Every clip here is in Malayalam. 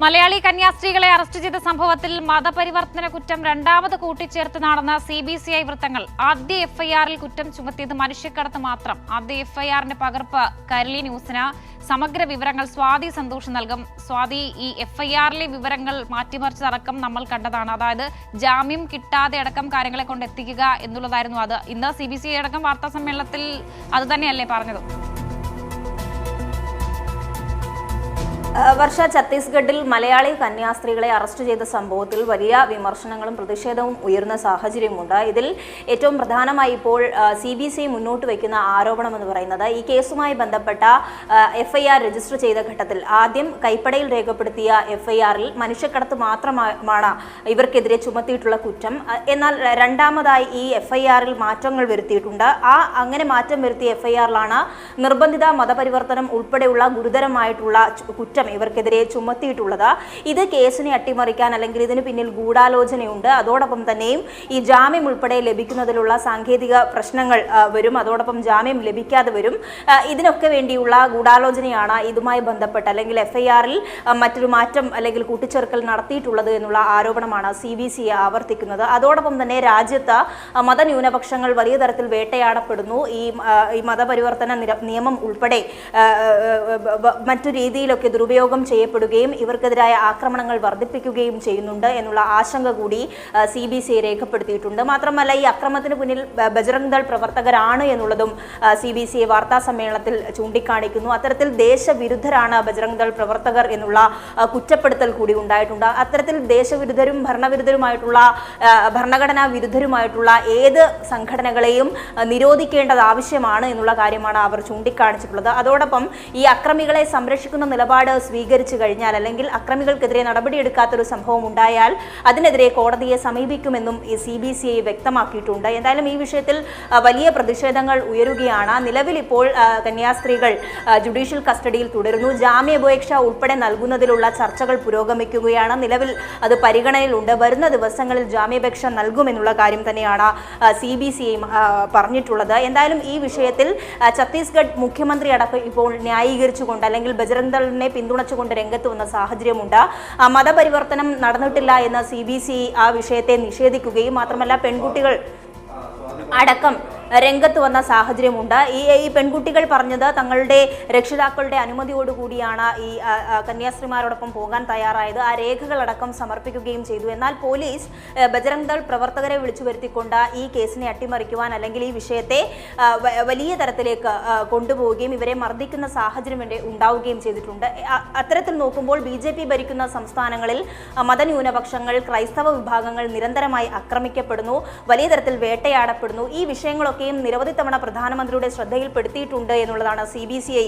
മലയാളി കന്യാസ്ത്രീകളെ അറസ്റ്റ് ചെയ്ത സംഭവത്തിൽ മതപരിവർത്തന കുറ്റം രണ്ടാമത് കൂട്ടിച്ചേർത്ത് നടന്ന സി ബി സി ഐ വൃത്തങ്ങൾ. ആദ്യ എഫ്ഐആറിൽ കുറ്റം ചുമത്തിയത് മനുഷ്യക്കടത്ത് മാത്രം. ആദ്യ എഫ്ഐആറിന്റെ പകർപ്പ് കരളി ന്യൂസിന് സമഗ്ര വിവരങ്ങൾ സ്വാതി സന്തോഷം നൽകും. സ്വാതി ഈ എഫ്ഐആറിലെ വിവരങ്ങൾ മാറ്റിമറിച്ചതടക്കം നമ്മൾ കണ്ടതാണ്. അതായത് ജാമ്യം കിട്ടാതെ അടക്കം കാര്യങ്ങളെ കൊണ്ട് എത്തിക്കുക എന്നുള്ളതായിരുന്നു അത്. ഇന്ന് സി ബി സി ഐ അടക്കം വാർത്താ സമ്മേളനത്തിൽ അത് തന്നെയല്ലേ പറഞ്ഞത്? വർഷ ഛത്തീസ്ഗഡിൽ മലയാളി കന്യാസ്ത്രീകളെ അറസ്റ്റ് ചെയ്ത സംഭവത്തിൽ വലിയ വിമർശനങ്ങളും പ്രതിഷേധവും ഉയർന്ന സാഹചര്യമുണ്ട്. ഇതിൽ ഏറ്റവും പ്രധാനമായി ഇപ്പോൾ സി ബി സി മുന്നോട്ട് വയ്ക്കുന്ന ആരോപണം എന്ന് പറയുന്നത് ഈ കേസുമായി ബന്ധപ്പെട്ട എഫ് ഐ ആർ രജിസ്റ്റർ ചെയ്ത ഘട്ടത്തിൽ ആദ്യം കൈപ്പടയിൽ രേഖപ്പെടുത്തിയ എഫ് ഐ ആറിൽ മനുഷ്യക്കടത്ത് മാത്രമാണ് ഇവർക്കെതിരെ ചുമത്തിയിട്ടുള്ള കുറ്റം. എന്നാൽ രണ്ടാമതായി ഈ എഫ് ഐ ആറിൽ മാറ്റങ്ങൾ വരുത്തിയിട്ടുണ്ട്. ആ അങ്ങനെ മാറ്റം വരുത്തിയ എഫ് ഐ ആറിലാണ് നിർബന്ധിത മതപരിവർത്തനം ഉൾപ്പെടെയുള്ള ഗുരുതരമായിട്ടുള്ള ചു- കുറ്റം ഇവർക്കെതിരെ ചുമത്തിയിട്ടുള്ളത്. ഇത് കേസിനെ അട്ടിമറിക്കാൻ അല്ലെങ്കിൽ ഇതിന് പിന്നിൽ ഗൂഢാലോചനയുണ്ട്. അതോടൊപ്പം തന്നെയും ഈ ജാമ്യം ഉൾപ്പെടെ ലഭിക്കുന്നതിലുള്ള സാങ്കേതിക പ്രശ്നങ്ങൾ വരും. അതോടൊപ്പം ജാമ്യം ലഭിക്കാതെ വരും. ഇതിനൊക്കെ വേണ്ടിയുള്ള ഗൂഢാലോചനയാണ് ഇതുമായി ബന്ധപ്പെട്ട് അല്ലെങ്കിൽ എഫ്ഐആറിൽ മറ്റൊരു മാറ്റം അല്ലെങ്കിൽ കൂട്ടിച്ചേർക്കൽ നടത്തിയിട്ടുള്ളത് എന്നുള്ള ആരോപണമാണ് സി ബി സി ആവർത്തിക്കുന്നത്. അതോടൊപ്പം തന്നെ രാജ്യത്ത് മതന്യൂനപക്ഷങ്ങൾ വലിയ തരത്തിൽ വേട്ടയാടപ്പെടുന്നു. ഈ ഈ മതപരിവർത്തന നിയമം ഉൾപ്പെടെ മറ്റു രീതിയിലൊക്കെ ദുരുപയോഗം ചെയ്യപ്പെടുകയും ഇവർക്കെതിരായ ആക്രമണങ്ങൾ വർദ്ധിപ്പിക്കുകയും ചെയ്യുന്നുണ്ട് എന്നുള്ള ആശങ്ക കൂടി സി ബി സി രേഖപ്പെടുത്തിയിട്ടുണ്ട്. മാത്രമല്ല ഈ അക്രമത്തിന് പിന്നിൽ ബജറംഗ് ദൾ പ്രവർത്തകരാണ് എന്നുള്ളതും സി ബി സി വാർത്താ സമ്മേളനത്തിൽ ചൂണ്ടിക്കാണിക്കുന്നു. അത്തരത്തിൽ ദേശവിരുദ്ധരാണ് ബജറംഗ് ദൾ പ്രവർത്തകർ എന്നുള്ള കുറ്റപ്പെടുത്തൽ കൂടി ഉണ്ടായിട്ടുണ്ട്. അത്തരത്തിൽ ദേശവിരുദ്ധരും ഭരണവിരുദ്ധരുമായിട്ടുള്ള ഭരണഘടനാ വിരുദ്ധരുമായിട്ടുള്ള ഏത് സംഘടനകളെയും നിരോധിക്കേണ്ടത് ആവശ്യമാണ് എന്നുള്ള കാര്യമാണ് അവർ ചൂണ്ടിക്കാണിച്ചിട്ടുള്ളത്. അതോടൊപ്പം ഈ അക്രമികളെ സംരക്ഷിക്കുന്ന നിലപാട് സ്വീകരിച്ചു കഴിഞ്ഞാൽ അല്ലെങ്കിൽ അക്രമികൾക്കെതിരെ നടപടിയെടുക്കാത്തൊരു സംഭവം ഉണ്ടായാൽ അതിനെതിരെ കോടതിയെ സമീപിക്കുമെന്നും സി ബി സി ഐ വ്യക്തമാക്കിയിട്ടുണ്ട്. എന്തായാലും ഈ വിഷയത്തിൽ വലിയ പ്രതിഷേധങ്ങൾ ഉയരുകയാണ്. നിലവിൽ ഇപ്പോൾ കന്യാസ്ത്രീകൾ ജുഡീഷ്യൽ കസ്റ്റഡിയിൽ തുടരുന്നു. ജാമ്യപേക്ഷ ഉൾപ്പെടെ നൽകുന്നതിലുള്ള ചർച്ചകൾ പുരോഗമിക്കുകയാണ്. നിലവിൽ അത് പരിഗണനയിലുണ്ട്. വരുന്ന ദിവസങ്ങളിൽ ജാമ്യപേക്ഷ നൽകുമെന്നുള്ള കാര്യം തന്നെയാണ് സി ബി സി ഐ പറഞ്ഞിട്ടുള്ളത്. എന്തായാലും ഈ വിഷയത്തിൽ ഛത്തീസ്ഗഡ് മുഖ്യമന്ത്രി അടക്കം ഇപ്പോൾ ന്യായീകരിച്ചുകൊണ്ട് അല്ലെങ്കിൽ ബജറംഗ് ദളിനെ പിന്തുണച്ചുകൊണ്ട് രംഗത്ത് വന്ന സാഹചര്യമുണ്ട്. ആ, മതപരിവർത്തനം നടന്നിട്ടില്ല എന്ന് സി ബി സി ആ വിഷയത്തെ നിഷേധിക്കുകയും മാത്രമല്ല പെൺകുട്ടികൾ അടക്കം രംഗത്ത് വന്ന സാഹചര്യമുണ്ട്. ഈ ഈ പെൺകുട്ടികൾ പറഞ്ഞത് തങ്ങളുടെ രക്ഷിതാക്കളുടെ അനുമതിയോടുകൂടിയാണ് ഈ കന്യാസ്ത്രീമാരോടൊപ്പം പോകാൻ തയ്യാറായത്. ആ രേഖകളടക്കം സമർപ്പിക്കുകയും ചെയ്തു. എന്നാൽ പോലീസ് ബജരംഗ് ദൾ പ്രവർത്തകരെ വിളിച്ചു വരുത്തിക്കൊണ്ട് ഈ കേസിനെ അട്ടിമറിക്കുവാൻ അല്ലെങ്കിൽ ഈ വിഷയത്തെ വലിയ തരത്തിലേക്ക് കൊണ്ടുപോവുകയും ഇവരെ മർദ്ദിക്കുന്ന സാഹചര്യം ഉണ്ടാവുകയും ചെയ്തിട്ടുണ്ട്. അത്തരത്തിൽ നോക്കുമ്പോൾ ബി ജെ പി ഭരിക്കുന്ന സംസ്ഥാനങ്ങളിൽ മതന്യൂനപക്ഷങ്ങൾ ക്രൈസ്തവ വിഭാഗങ്ങൾ നിരന്തരമായി ആക്രമിക്കപ്പെടുന്നു വലിയ തരത്തിൽ വേട്ടയാടപ്പെടുന്നു. ഈ വിഷയങ്ങളൊക്കെയും നിരവധി തവണ പ്രധാനമന്ത്രിയുടെ ശ്രദ്ധയിൽപ്പെടുത്തിയിട്ടുണ്ട് എന്നുള്ളതാണ് സി ബി സി ഐ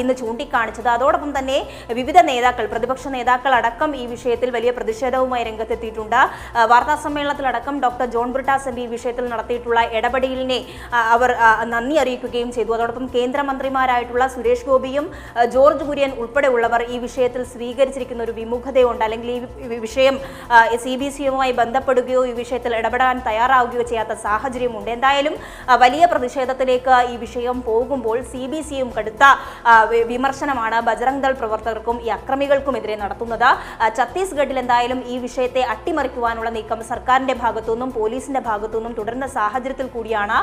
ഇന്ന് ചൂണ്ടിക്കാണിച്ചത്. അതോടൊപ്പം തന്നെ വിവിധ നേതാക്കൾ പ്രതിപക്ഷ നേതാക്കൾ അടക്കം ഈ വിഷയത്തിൽ വലിയ പ്രതിഷേധവുമായി രംഗത്തെത്തിയിട്ടുണ്ട്. വാർത്താ സമ്മേളനത്തിലടക്കം ഡോക്ടർ ജോൺ ബ്രിട്ടാസ് എം ഈ വിഷയത്തിൽ നടത്തിയിട്ടുള്ള ഇടപെടലിനെ അവർ നന്ദി അറിയിക്കുകയും ചെയ്തു. അതോടൊപ്പം കേന്ദ്രമന്ത്രിമാരായിട്ടുള്ള സുരേഷ് ഗോപിയും ജോർജ് കുര്യൻ ഉൾപ്പെടെയുള്ളവർ ഈ വിഷയത്തിൽ സ്വീകരിച്ചിരിക്കുന്ന ഒരു വിമുഖതയുണ്ട്. അല്ലെങ്കിൽ ഈ വിഷയം സി ബി സിയുമായി ബന്ധപ്പെടുകയോ ഈ വിഷയത്തിൽ ഇടപെടാൻ തയ്യാറാവുകയോ ചെയ്യാത്ത സാഹചര്യമുണ്ട്. എന്തായാലും വലിയ പ്രതിഷേധത്തിലേക്ക് ഈ വിഷയം പോകുമ്പോൾ സി ബി സിയും കടുത്ത വിമർശനമാണ് ബജറംഗ് ദൾ പ്രവർത്തകർക്കും ഈ അക്രമികൾക്കുമെതിരെ നടത്തുന്നത്. ഛത്തീസ്ഗഡിൽ എന്തായാലും ഈ വിഷയത്തെ അട്ടിമറിക്കുവാനുള്ള നീക്കം സർക്കാരിന്റെ ഭാഗത്തുനിന്നും പോലീസിന്റെ ഭാഗത്തുനിന്നും തുടരുന്ന സാഹചര്യത്തിൽ കൂടിയാണ്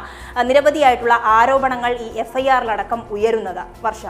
നിരവധിയായിട്ടുള്ള ആരോപണങ്ങൾ ഈ എഫ്ഐആറിലടക്കം ഉയരുന്നത്. വർഷ